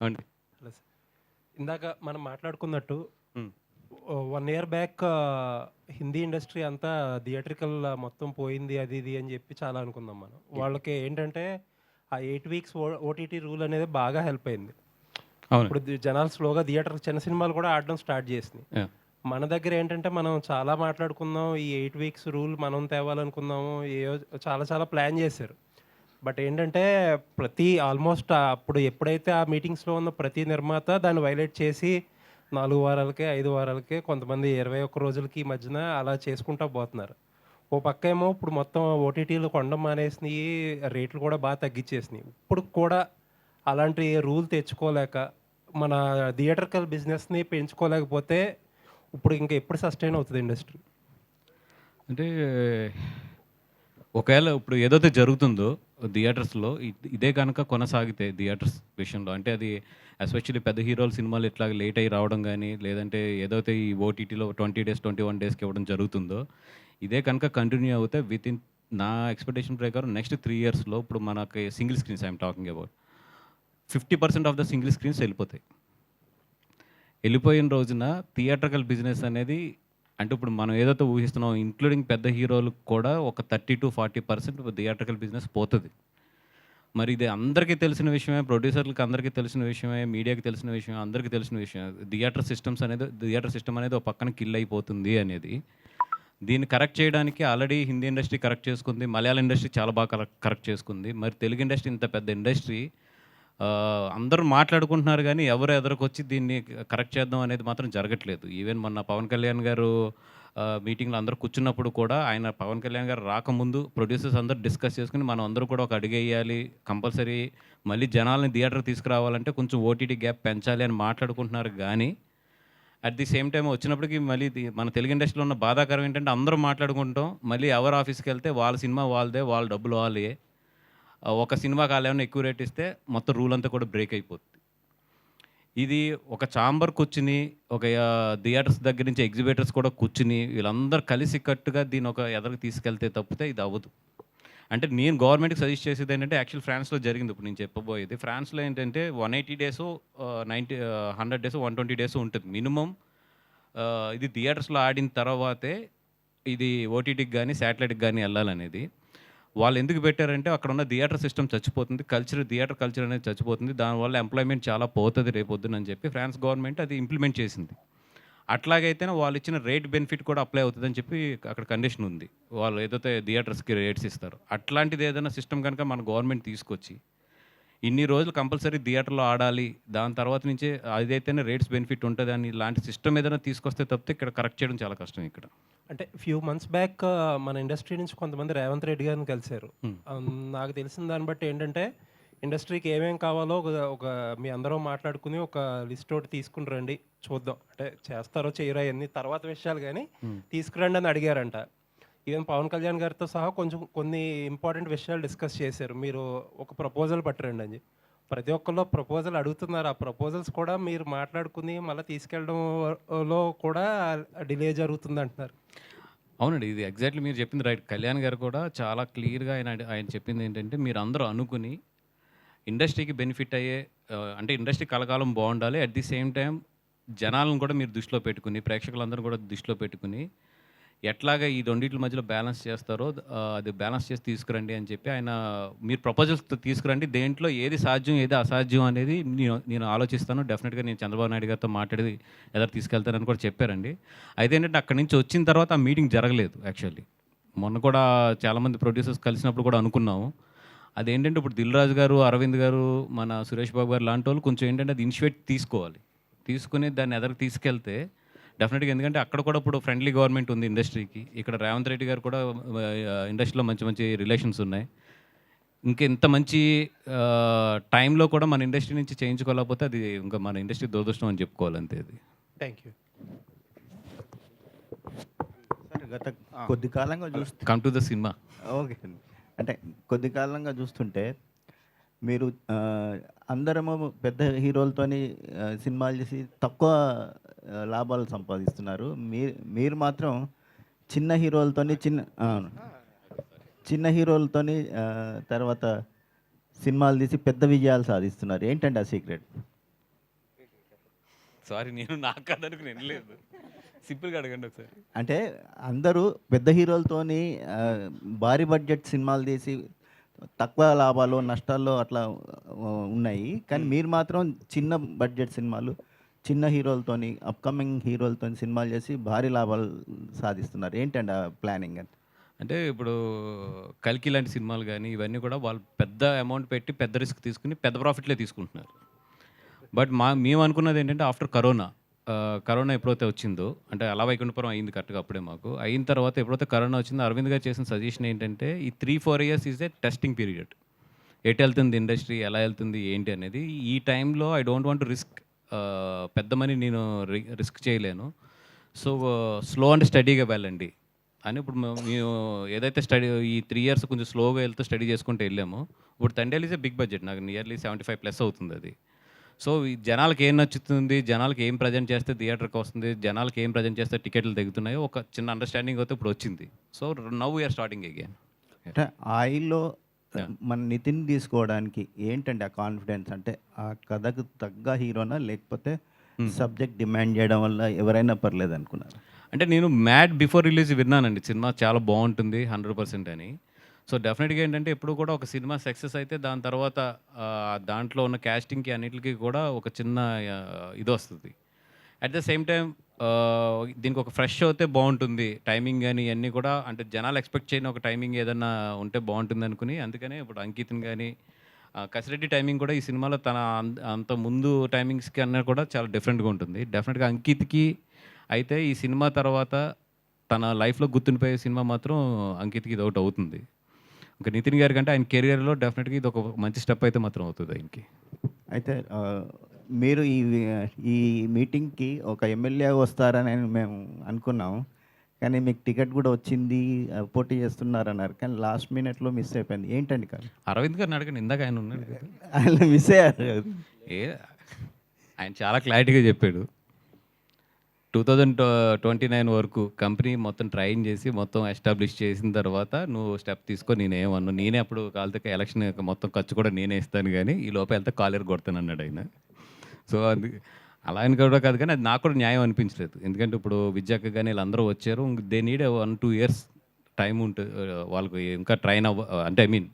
అండి ఇందాక మనం మాట్లాడుకున్నట్టు. One year back Hindi industry అంతా థియేట్రికల్ మొత్తం పోయింది అది ఇది అని చెప్పి చాలా అనుకుందాం మనం. వాళ్ళకి ఏంటంటే ఆ ఎయిట్ వీక్స్ ఓటీటీ రూల్ అనేది బాగా హెల్ప్ అయింది. ఇప్పుడు జనాలు స్లోగా థియేటర్ చిన్న సినిమాలు కూడా ఆడడం స్టార్ట్ చేసినాయి. మన దగ్గర ఏంటంటే మనం చాలా మాట్లాడుకుందాం ఈ ఎయిట్ వీక్స్ రూల్ మనం తేవాలనుకుందాము ఏ చాలా చాలా ప్లాన్ చేశారు. బట్ ఏంటంటే ప్రతి ఆల్మోస్ట్ అప్పుడు ఎప్పుడైతే ఆ మీటింగ్స్లో ఉన్న ప్రతి నిర్మాత దాన్ని వైలేట్ చేసి నాలుగు వారాలకే ఐదు వారాలకే కొంతమంది ఇరవై ఒక్క రోజులకి ఈ మధ్యన అలా చేసుకుంటా పోతున్నారు. ఓ పక్క ఏమో ఇప్పుడు మొత్తం ఓటీటీలు కొండం మానేసినాయి రేట్లు కూడా బాగా తగ్గించేసినాయి ఇప్పుడు కూడా అలాంటి రూల్ తెచ్చుకోలేక మన థియేటర్కల్ బిజినెస్ని పెంచుకోలేకపోతే ఇప్పుడు ఇంకా ఎప్పుడు సస్టైన్ అవుతుంది ఇండస్ట్రీ? అంటే ఒకవేళ ఇప్పుడు ఏదైతే జరుగుతుందో థియేటర్స్లో ఇదే కనుక కొనసాగితే థియేటర్స్ విషయంలో అంటే అది ఎస్పెషల్లీ పెద్ద హీరోల సినిమాలు ఇట్లా లేట్ అయ్యి రావడం కానీ లేదంటే ఏదైతే ఈ ఓటీటీలో ట్వంటీ డేస్ ట్వంటీ వన్ డేస్కి ఇవ్వడం జరుగుతుందో ఇదే కనుక కంటిన్యూ అవుతే విత్ ఇన్ నా ఎక్స్పెక్టేషన్ ప్రకారం నెక్స్ట్ త్రీ ఇయర్స్లో ఇప్పుడు మనకి single screens I'm talking about fifty percent of the single screens వెళ్ళిపోతాయి. వెళ్ళిపోయిన రోజున థియేట్రికల్ బిజినెస్ అనేది అంటే ఇప్పుడు మనం ఏదైతే ఊహిస్తున్నాం ఇంక్లూడింగ్ పెద్ద హీరోలకు కూడా ఒక thirty to forty percent theatrical business పోతుంది. మరి ఇది అందరికీ తెలిసిన విషయమే ప్రొడ్యూసర్లకు అందరికీ తెలిసిన విషయమే మీడియాకి తెలిసిన విషయమే అందరికీ తెలిసిన విషయం థియేటర్ సిస్టమ్స్ అనేది థియేటర్ సిస్టమ్ అనేది ఒక పక్కన కిల్ అయిపోతుంది అనేది. దీన్ని కరెక్ట్ చేయడానికి ఆల్రెడీ హిందీ ఇండస్ట్రీ కరెక్ట్ చేసుకుంది మలయాళ ఇండస్ట్రీ చాలా బాగా కరెక్ట్ కరెక్ట్ చేసుకుంది. మరి తెలుగు ఇండస్ట్రీ ఇంత పెద్ద ఇండస్ట్రీ అందరూ మాట్లాడుకుంటున్నారు కానీ ఎవరు ఎదురుకొచ్చి దీన్ని కరెక్ట్ చేద్దాం అనేది మాత్రం జరగట్లేదు. ఈవెన్ మొన్న పవన్ కళ్యాణ్ గారు మీటింగ్లో అందరూ కూర్చున్నప్పుడు కూడా ఆయన పవన్ కళ్యాణ్ గారు రాకముందు ప్రొడ్యూసర్స్ అందరూ డిస్కస్ చేసుకుని మనం అందరూ కూడా ఒక అడిగేయాలి కంపల్సరీ మళ్ళీ జనాలని థియేటర్ తీసుకురావాలంటే కొంచెం ఓటీటీ గ్యాప్ పెంచాలి అని మాట్లాడుకుంటున్నారు కానీ అట్ ది సేమ్ టైం వచ్చినప్పటికి మళ్ళీ మన తెలుగు ఇండస్ట్రీలో ఉన్న బాధాకరం ఏంటంటే అందరూ మాట్లాడుకుంటాం మళ్ళీ ఎవరు ఆఫీస్కి వెళ్తే వాళ్ళ సినిమా వాళ్ళదే వాళ్ళ డబ్బులు వాళ్ళే ఒక సినిమా కాలేమైనా ఎక్కువ రేట్ ఇస్తే మొత్తం రూల్ అంతా కూడా బ్రేక్ అయిపోతుంది ఇది ఒక చాంబర్ కూర్చుని ఒక థియేటర్స్ దగ్గర నుంచి ఎగ్జిబిటర్స్ కూడా కూర్చుని వీళ్ళందరూ కలిసి కట్టుగా దీని ఒక ఎదరికి తీసుకెళ్తే తప్పితే ఇది అవ్వదు. అంటే నేను గవర్నమెంట్కి సజెస్ట్ చేసేది ఏంటంటే యాక్చువల్ ఫ్రాన్స్లో జరిగింది ఇప్పుడు నేను చెప్పబోయేది. ఫ్రాన్స్లో ఏంటంటే one eighty days ninety hundred days one twenty days ఉంటుంది మినిమం. ఇది థియేటర్స్లో ఆడిన తర్వాతే ఇది ఓటీటీకి కానీ శాటిలైట్కి కానీ వెళ్ళాలనేది. వాళ్ళు ఎందుకు పెట్టారంటే అక్కడ ఉన్న థియేటర్ సిస్టమ్ చచ్చిపోతుంది కల్చర్ థియేటర్ కల్చర్ అనేది చచ్చిపోతుంది. దానివల్ల ఎంప్లాయ్మెంట్ చాలా పోతుంది రేపొద్దునని చెప్పి ఫ్రాన్స్ గవర్నమెంట్ అది ఇంప్లిమెంట్ చేసింది. అట్లాగైతేనే వాళ్ళు ఇచ్చిన రేట్ బెనిఫిట్ కూడా అప్లై అవుతుందని చెప్పి అక్కడ కండిషన్ ఉంది. వాళ్ళు ఏదైతే థియేటర్స్కి రేట్స్ ఇస్తారు. అట్లాంటిది ఏదైనా సిస్టమ్ కనుక మన గవర్నమెంట్ తీసుకొచ్చి ఇన్ని రోజులు కంపల్సరీ థియేటర్లో ఆడాలి. దాని తర్వాత నుంచే అదైతేనే రేట్స్ బెనిఫిట్ ఉంటుంది అని ఇలాంటి సిస్టమ్ ఏదైనా తీసుకొస్తే తప్పితే ఇక్కడ కరెక్ట్ చేయడం చాలా కష్టం ఇక్కడ. అంటే ఫ్యూ మంత్స్ బ్యాక్ మన ఇండస్ట్రీ నుంచి కొంతమంది రేవంత్ రెడ్డి గారిని కలిశారు. నాకు తెలిసిన దాన్ని బట్టి ఏంటంటే ఇండస్ట్రీకి ఏమేం కావాలో ఒక ఒక మీ అందరూ మాట్లాడుకుని ఒక లిస్ట్ ఒకటి తీసుకుని రండి చూద్దాం. అంటే చేస్తారో చేయరో అవన్నీ తర్వాత విషయాలు కానీ తీసుకురండి అని అడిగారంట. ఈవెన్ పవన్ కళ్యాణ్ గారితో సహా కొంచెం కొన్ని ఇంపార్టెంట్ విషయాలు డిస్కస్ చేశారు. మీరు ఒక ప్రపోజల్ పట్టరండి అని ప్రతి ఒక్కళ్ళు ప్రపోజల్ అడుగుతున్నారు. ఆ ప్రపోజల్స్ కూడా మీరు మాట్లాడుకుని మళ్ళీ తీసుకెళ్ళడంలో కూడా డిలే జరుగుతుంది అంటున్నారు. అవునండి. ఇది ఎగ్జాక్ట్లీ మీరు చెప్పింది రైట్. కళ్యాణ్ గారు కూడా చాలా క్లియర్గా ఆయన ఆయన చెప్పింది ఏంటంటే మీరు అందరూ అనుకుని ఇండస్ట్రీకి బెనిఫిట్ అయ్యే అంటే ఇండస్ట్రీ కలకాలం బాగుండాలి. అట్ ది సేమ్ టైం జనాలను కూడా మీరు దృష్టిలో పెట్టుకుని ప్రేక్షకులందరూ కూడా దృష్టిలో పెట్టుకుని ఎట్లాగా ఈ రెండింటి మధ్యలో బ్యాలెన్స్ చేస్తారో అది బ్యాలెన్స్ చేసి తీసుకురండి అని చెప్పి ఆయన మీరు ప్రపోజల్స్ తీసుకురండి. దేంట్లో ఏది సాధ్యం ఏది అసాధ్యం అనేది నేను నేను ఆలోచిస్తాను. డెఫినెట్గా నేను చంద్రబాబు నాయుడు గారితో మాట్లాడి ఎదురు తీసుకెళ్తానని కూడా చెప్పారండి. అయితే ఏంటంటే అక్కడి నుంచి వచ్చిన తర్వాత ఆ మీటింగ్ జరగలేదు యాక్చువల్లీ. మొన్న కూడా చాలామంది ప్రొడ్యూసర్స్ కలిసినప్పుడు కూడా అనుకున్నాము. అదేంటంటే ఇప్పుడు దిల్ రాజు గారు అరవింద్ గారు మన సురేష్ బాబు గారు లాంటి వాళ్ళు కొంచెం ఏంటంటే అది ఇనిషియేట్ తీసుకోవాలి. తీసుకుని దాన్ని ఎదరికి తీసుకెళ్తే డెఫినెట్గా ఎందుకంటే అక్కడ కూడా ఇప్పుడు ఫ్రెండ్లీ గవర్నమెంట్ ఉంది ఇండస్ట్రీకి ఇక్కడ రేవంత్ రెడ్డి గారు కూడా ఇండస్ట్రీలో మంచి మంచి రిలేషన్స్ ఉన్నాయి. ఇంకా ఇంత మంచి టైంలో కూడా మన ఇండస్ట్రీ నుంచి చేయించుకోలేకపోతే అది ఇంకా మన ఇండస్ట్రీ దురదృష్టం అని చెప్పుకోవాలి అంతే అది. థ్యాంక్ యూ సార్ గత కొద్ది కాలంగా చూస్తే come to the cinema okay. అంటే కొద్ది కాలంగా చూస్తుంటే మీరు అందరము పెద్ద హీరోలతోని సినిమాలు చేసి తక్కువ లాభాలు సంపాదిస్తున్నారు. మీరు మీరు మాత్రం చిన్న హీరోలతోని చిన్న. చిన్న హీరోలతోని తర్వాత సినిమాలు తీసి పెద్ద విజయాలు సాధిస్తున్నారు. ఏంటండి ఆ సీక్రెట్? సారీ నేను నాకు కాదనుకు సింపుల్గా అడగండి ఒకసారి. అంటే అందరూ పెద్ద హీరోలతోని ఆ, భారీ బడ్జెట్ సినిమాలు తీసి తక్కువ లాభాలు నష్టాల్లో అట్లా ఉన్నాయి. కానీ మీరు మాత్రం చిన్న బడ్జెట్ సినిమాలు చిన్న హీరోలతోని అప్కమింగ్ హీరోలతో సినిమాలు చేసి భారీ లాభాలు సాధిస్తున్నారు. ఏంటండి ఆ ప్లానింగ్ అని అంటే ఇప్పుడు కల్కి లాంటి సినిమాలు కానీ ఇవన్నీ కూడా వాళ్ళు పెద్ద అమౌంట్ పెట్టి పెద్ద రిస్క్ తీసుకుని పెద్ద ప్రాఫిట్లే తీసుకుంటున్నారు. బట్ మా మేము అనుకున్నది ఏంటంటే ఆఫ్టర్ కరోనా కరోనా ఎప్పుడైతే వచ్చిందో అంటే అలా వైకుంఠపురం అయింది కరెక్ట్గా అప్పుడే మాకు. అయిన తర్వాత ఎప్పుడైతే కరోనా వచ్చిందో అరవింద్ గారు చేసిన సజెషన్ ఏంటంటే ఈ three four years is a testing period ఎటు వెళ్తుంది ఇండస్ట్రీ ఎలా వెళ్తుంది ఏంటి అనేది. ఈ టైంలో ఐ డోంట్ వాంట్ రిస్క్ పెద్ద మనీ నేను రిస్క్ చేయలేను. సో స్లో అండ్ స్టడీగా వెళ్ళండి అని ఇప్పుడు మేము ఏదైతే స్టడీ ఈ త్రీ ఇయర్స్ కొంచెం స్లోగా వెళ్తూ స్టడీ చేసుకుంటూ వెళ్ళాము ఇప్పుడు Thandel is a big budget నాకు నియర్లీ సెవెంటీ ఫైవ్ ప్లస్ అవుతుంది అది. సో ఈ జనాలకి ఏం నచ్చుతుంది? జనాలకి ఏం ప్రజెంట్ చేస్తే థియేటర్కి వస్తుంది? జనాలకి ఏం ప్రజెంట్ చేస్తే టికెట్లు దిగుతున్నాయో ఒక చిన్న అండర్స్టాండింగ్ అయితే ఇప్పుడు వచ్చింది. So now we're starting again అంటే ఆయిల్లో మన నితిన్ తీసుకోవడానికి ఏంటండి ఆ కాన్ఫిడెన్స్ అంటే ఆ కథకు తగ్గ హీరోనా లేకపోతే సబ్జెక్ట్ డిమాండ్ చేయడం వల్ల ఎవరైనా పర్లేదు అనుకున్నారు అంటే నేను మ్యాడ్ బిఫోర్ రిలీజ్ విన్నానండి. సినిమా చాలా బాగుంటుంది హండ్రెడ్ పర్సెంట్ అని. సో డెఫినెట్గా ఏంటంటే ఎప్పుడు కూడా ఒక సినిమా సక్సెస్ అయితే దాని తర్వాత దాంట్లో ఉన్న క్యాస్టింగ్కి అన్నిటికీ కూడా ఒక చిన్న ఇది వస్తుంది. అట్ ద సేమ్ టైం దీనికి ఒక ఫ్రెష్ అయితే బాగుంటుంది. టైమింగ్ కానీ ఇవన్నీ కూడా అంటే జనాలు ఎక్స్పెక్ట్ చేయని ఒక టైమింగ్ ఏదన్నా ఉంటే బాగుంటుంది అనుకుని అందుకనే ఇప్పుడు అంకిత్ని కానీ కసిరెడ్డి టైమింగ్ కూడా ఈ సినిమాలో తన అంత- అంత ముందు టైమింగ్స్కి అన్న కూడా చాలా డిఫరెంట్గా ఉంటుంది. డెఫినెట్గా అంకిత్కి అయితే ఈ సినిమా తర్వాత తన లైఫ్లో గుర్తుండిపోయే సినిమా మాత్రం అంకిత్కి ఇది ఒకటి అవుతుంది. ఇంకా నితిన్ గారి కంటే ఆయన కెరియర్లో డెఫినెట్గా ఇది ఒక మంచి స్టెప్ అయితే మాత్రం అవుతుంది ఆయనకి. అయితే మీరు ఈ ఈ మీటింగ్కి ఒక ఎమ్మెల్యే వస్తారని మేము అనుకున్నాం. కానీ మీకు టికెట్ కూడా వచ్చింది పోటీ చేస్తున్నారన్నారు. కానీ లాస్ట్ మినిట్లో మిస్ అయిపోయింది. ఏంటండి కాదు? అరవింద్ గారిని అడగండి. ఇందాక ఆయన ఉన్నాడు ఆయన మిస్ అయ్యారు ఏ ఆయన చాలా క్లారిటీగా చెప్పాడు. టూ థౌజండ్ ట్వంటీ నైన్ వరకు కంపెనీ మొత్తం ట్రైన్ చేసి మొత్తం ఎస్టాబ్లిష్ చేసిన తర్వాత నువ్వు స్టెప్ తీసుకో నేనేమన్నా నేనే అప్పుడు కాలితే ఎలక్షన్ మొత్తం ఖర్చు కూడా నేనే ఇస్తాను కానీ ఈ లోపల వెళ్తే కాలేరు కొడతాను అన్నాడు ఆయన. సో అది అలా అని కూడా కాదు కానీ అది నాకు కూడా న్యాయం అనిపించలేదు. ఎందుకంటే ఇప్పుడు విద్యాక కానీ వీళ్ళందరూ వచ్చారు. They need one two years time ఉంటుంది వాళ్ళకి ఇంకా ట్రైన్ అవ్వ అంటే ఐ మీన్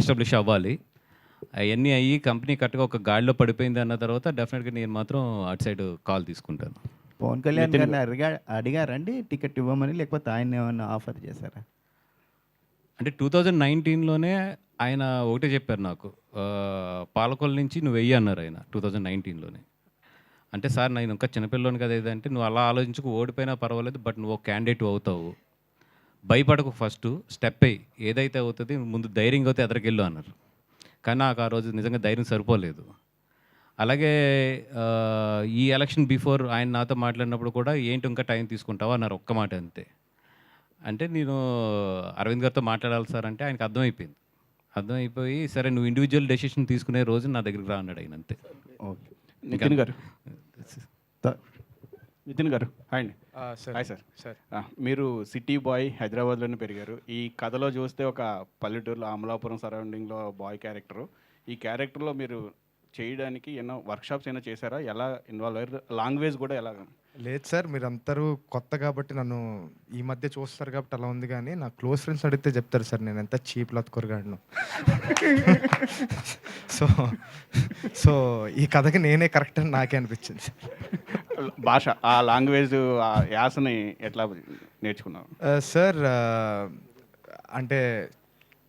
ఎస్టాబ్లిష్ అవ్వాలి. అవన్నీ అయ్యి కంపెనీ కరెక్ట్గా ఒక గాడిలో పడిపోయింది అన్న తర్వాత డెఫినెట్గా నేను మాత్రం అటు సైడ్ కాల్ తీసుకుంటాను. పవన్ కళ్యాణ్ గారిని అడిగా అడిగారండి టికెట్ ఇవ్వమని లేకపోతే ఆయన ఏమైనా ఆఫర్ చేశారా? అంటే టూ థౌజండ్ నైన్టీన్లోనే ఆయన ఒకటే చెప్పారు నాకు పాలకొల్లు నుంచి నువ్వు వెయ్యి అన్నారు ఆయన టూ థౌజండ్ నైన్టీన్లోనే. అంటే సార్ నేను ఇంకా చిన్నపిల్లని కదా ఏదంటే నువ్వు అలా ఆలోచించుకు ఓడిపోయినా పర్వాలేదు బట్ నువ్వు క్యాండిడేట్ అవుతావు. భయపడకు ఫస్ట్ స్టెప్ అయ్యి ఏదైతే అవుతుంది ముందు ధైర్యంగా అయితే ఎదరికెళ్ళు అన్నారు. కానీ నాకు ఆ రోజు నిజంగా ధైర్యం సరిపోలేదు. అలాగే ఈ ఎలక్షన్ బిఫోర్ ఆయన నాతో మాట్లాడినప్పుడు కూడా ఏంటి ఇంకా టైం తీసుకుంటావా? అన్నారు. ఒక్క మాట అంతే. అంటే నేను అరవింద్ గారితో మాట్లాడాలి సార్ అంటే ఆయనకు అర్థమైపోయింది. అర్థమైపోయి సరే నువ్వు ఇండివిజువల్ డెసిషన్ తీసుకునే రోజు నా దగ్గరికి రా అన్నాడు ఆయన అంతే. ఓకే. నితిన్ గారు. నితిన్ గారు హాయ్ హాయ్ సార్. సార్. మీరు సిటీ బాయ్ హైదరాబాద్లోనే పెరిగారు. ఈ కథలో చూస్తే ఒక పల్లెటూరులో అమలాపురం సరౌండింగ్లో బాయ్ క్యారెక్టరు. ఈ క్యారెక్టర్లో మీరు చేయడానికి ఎన్నో వర్క్షాప్స్ అయినా చేశారా? ఎలా ఇన్వాల్వ్ అయ్యారు? లాంగ్వేజ్ కూడా ఎలా లేదు సార్ మీరు అందరూ కొత్త కాబట్టి నన్ను ఈ మధ్య చూస్తారు కాబట్టి అలా ఉంది కానీ నా క్లోజ్ ఫ్రెండ్స్ అడిగితే చెప్తారు సార్ నేను ఎంత చీప్ లత్కొరగాడను సో సో ఈ కథకి నేనే కరెక్ట్ అని నాకే అనిపించింది. భాష ఆ లాంగ్వేజ్ ఆ యాసని ఎట్లా నేర్చుకున్నావు? ఆ, సార్ అంటే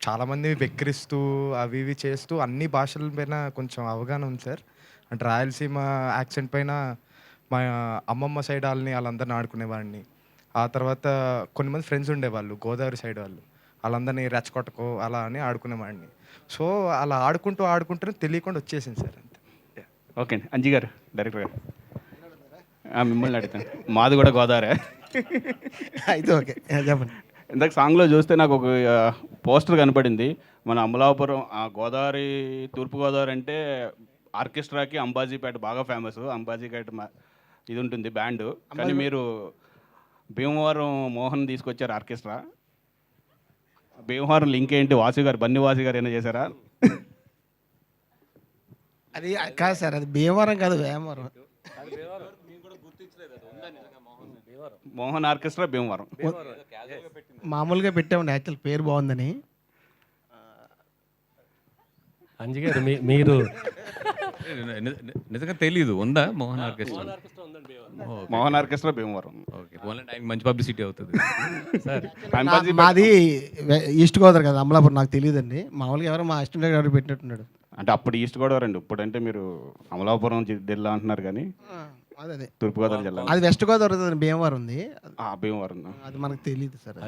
చాలామంది వెక్కిరిస్తూ అవి ఇవి చేస్తూ అన్ని భాషల పైన కొంచెం అవగాహన ఉంది సార్. అంటే రాయలసీమ యాక్సెంట్ పైన మా అమ్మమ్మ సైడ్ వాళ్ళని వాళ్ళందరిని ఆడుకునేవాడిని. ఆ తర్వాత కొన్ని మంది ఫ్రెండ్స్ ఉండేవాళ్ళు గోదావరి సైడ్ వాళ్ళు. వాళ్ళందరినీ రెచ్చగొట్టకో అలా అని ఆడుకునేవాడిని. సో అలా ఆడుకుంటూ ఆడుకుంటూ తెలియకుండా వచ్చేసింది సార్ అంతే. ఓకే అండి అంజీ గారు డైరెక్టర్ గారు. మిమ్మల్ని అడుగుతాను. మాది కూడా గోదావరి. అయితే ఓకే చెప్పండి. ఇందాక సాంగ్లో చూస్తే నాకు ఒక పోస్టర్ కనపడింది. మన అమలాపురం ఆ గోదావరి తూర్పుగోదావరి అంటే ఆర్కెస్ట్రాకి అంబాజీపేట బాగా ఫేమస్. అంబాజీపేట ఇది ఉంటుంది బ్యాండ్. కానీ మీరు భీమవరం మోహన్ తీసుకొచ్చారు ఆర్కెస్ట్రా. భీమవరం లింక్ ఏంటి? వాసు గారు బన్నీ వాసు గారు ఏమైనా చేశారా? అది కాదు సార్ అది భీమవరం కాదు వేమవరం. మోహన్ ఆర్కెస్ట్రా భీమవరం. మామూలుగా పెట్టామండి యాక్చువల్ పేరు బాగుందని. అంజి గారు మీ- మీరు నిజంగా తెలీదు ఉందా Mohan orchestra? Mohan orchestra Bhimavaram. Okay. ఆయనకి మంచి పబ్లిసిటీ అవుతుంది. మాది ఈస్ట్ గోదావరి కదా అమలాపురం నాకు తెలియదండి. మామూలుగా ఎవరో మా అసిస్టెంట్ ఎవరు పెట్టినట్టున్నాడు. అంటే అప్పుడు ఈస్ట్ గోదావరి అండి. ఇప్పుడంటే మీరు అమలాపురం జిల్లా అంటున్నారు కానీ అదే తూర్పుగోదావరి జిల్లా అది వెస్ట్ గోదావరి భీమవరం ఉంది. ఆ, భీమవరం. అది మనకు తెలియదు సార్.